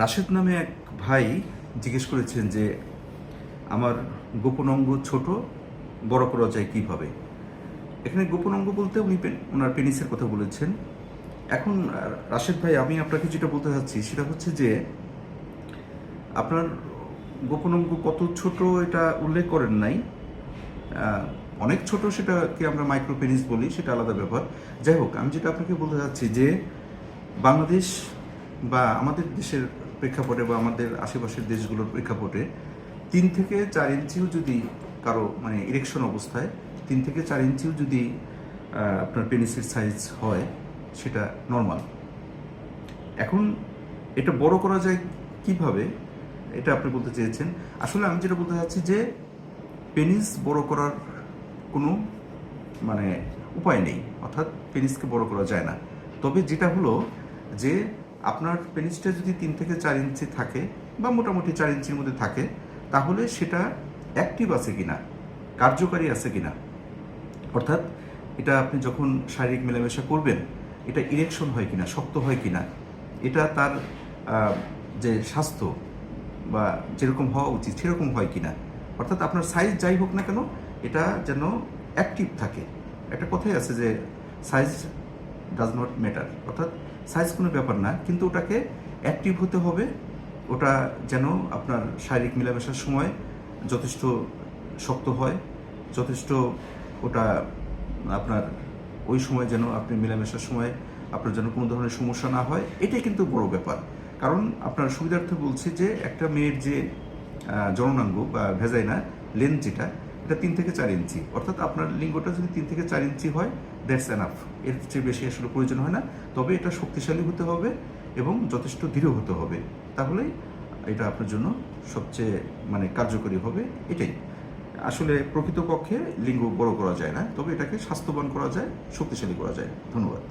রাশেদ নামে এক ভাই জিজ্ঞেস করেছেন যে, আমার গোপন অঙ্গ ছোট, বড় করা যায় কীভাবে? এখানে গোপন অঙ্গ বলতে উনি ওনার পেনিসের কথা বলেছেন। এখন রাশেদ ভাই, আমি আপনাকে যেটা বলতে চাচ্ছি সেটা হচ্ছে যে, আপনার গোপন অঙ্গ কত ছোট এটা উল্লেখ করেন নাই। অনেক ছোট সেটাকে আমরা মাইক্রো পেনিস বলি, সেটা আলাদা ব্যাপার। যাই হোক, আমি যেটা আপনাকে বলতে চাচ্ছি যে, বাংলাদেশ বা আমাদের দেশের প্রেক্ষাপটে বা আমাদের আশেপাশের দেশগুলোর প্রেক্ষাপটে তিন থেকে চার ইঞ্চিও যদি কারও মানে ইরেকশন অবস্থায়, তিন থেকে চার ইঞ্চিও যদি আপনার পেনিসের সাইজ হয়, সেটা নর্মাল এখন এটা বড় করা যায় কীভাবে? এটা আপনি বলতে চেয়েছেন। আসলে আমি যেটা বলতে চাচ্ছি যে পেনিস বড় করার কোনো মানে উপায় নেই। অর্থাৎ পেনিসকে বড় করা যায় না। তবে যেটা হলো যে আপনার পেনিসটা যদি তিন থেকে চার ইঞ্চি থাকে বা মোটামুটি চার ইঞ্চির মধ্যে থাকে, তাহলে সেটা অ্যাক্টিভ আছে কিনা, কার্যকারী আছে কি না অর্থাৎ এটা আপনি যখন শারীরিক মেলামেশা করবেন, এটা ইরেকশন হয় কিনা, শক্ত হয় কিনা, এটা তার যে স্বাস্থ্য বা যেরকম হওয়া উচিত সেরকম হয় কিনা। অর্থাৎ আপনার সাইজ যাই হোক না কেন, এটা যেন অ্যাক্টিভ থাকে। একটা কথাই আছে যে সাইজ ডাজ নট ম্যাটার অর্থাৎ সাইজ কোনো ব্যাপার না, কিন্তু ওটাকে অ্যাক্টিভ হতে হবে, ওটা যেন আপনার শারীরিক মেলামেশার সময় যথেষ্ট শক্ত হয়, যথেষ্ট ওটা আপনার ওই সময় যেন আপনি মেলামেশার সময় আপনার যেন কোনো ধরনের সমস্যা না হয়, এটাই কিন্তু বড় ব্যাপার। কারণ আপনার সুবিধার্থে বলছি যে একটা মেয়ের যে জননাঙ্গ বা ভেজাইনা লেন্থ যেটা এটা তিন থেকে চার ইঞ্চি। অর্থাৎ আপনার লিঙ্গটা যদি তিন থেকে চার ইঞ্চি হয় দ্যাটস এনাফ এর চেয়ে বেশি আসলে প্রয়োজন হয় না। তবে এটা শক্তিশালী হতে হবে এবং যথেষ্ট দৃঢ় হতে হবে। তাহলেই এটা আপনার জন্য সবচেয়ে মানে কার্যকরী হবে এটাই। আসলে প্রকৃতপক্ষে লিঙ্গ বড় করা যায় না, তবে এটাকে স্বাস্থ্যবান করা যায়, শক্তিশালী করা যায়। ধন্যবাদ।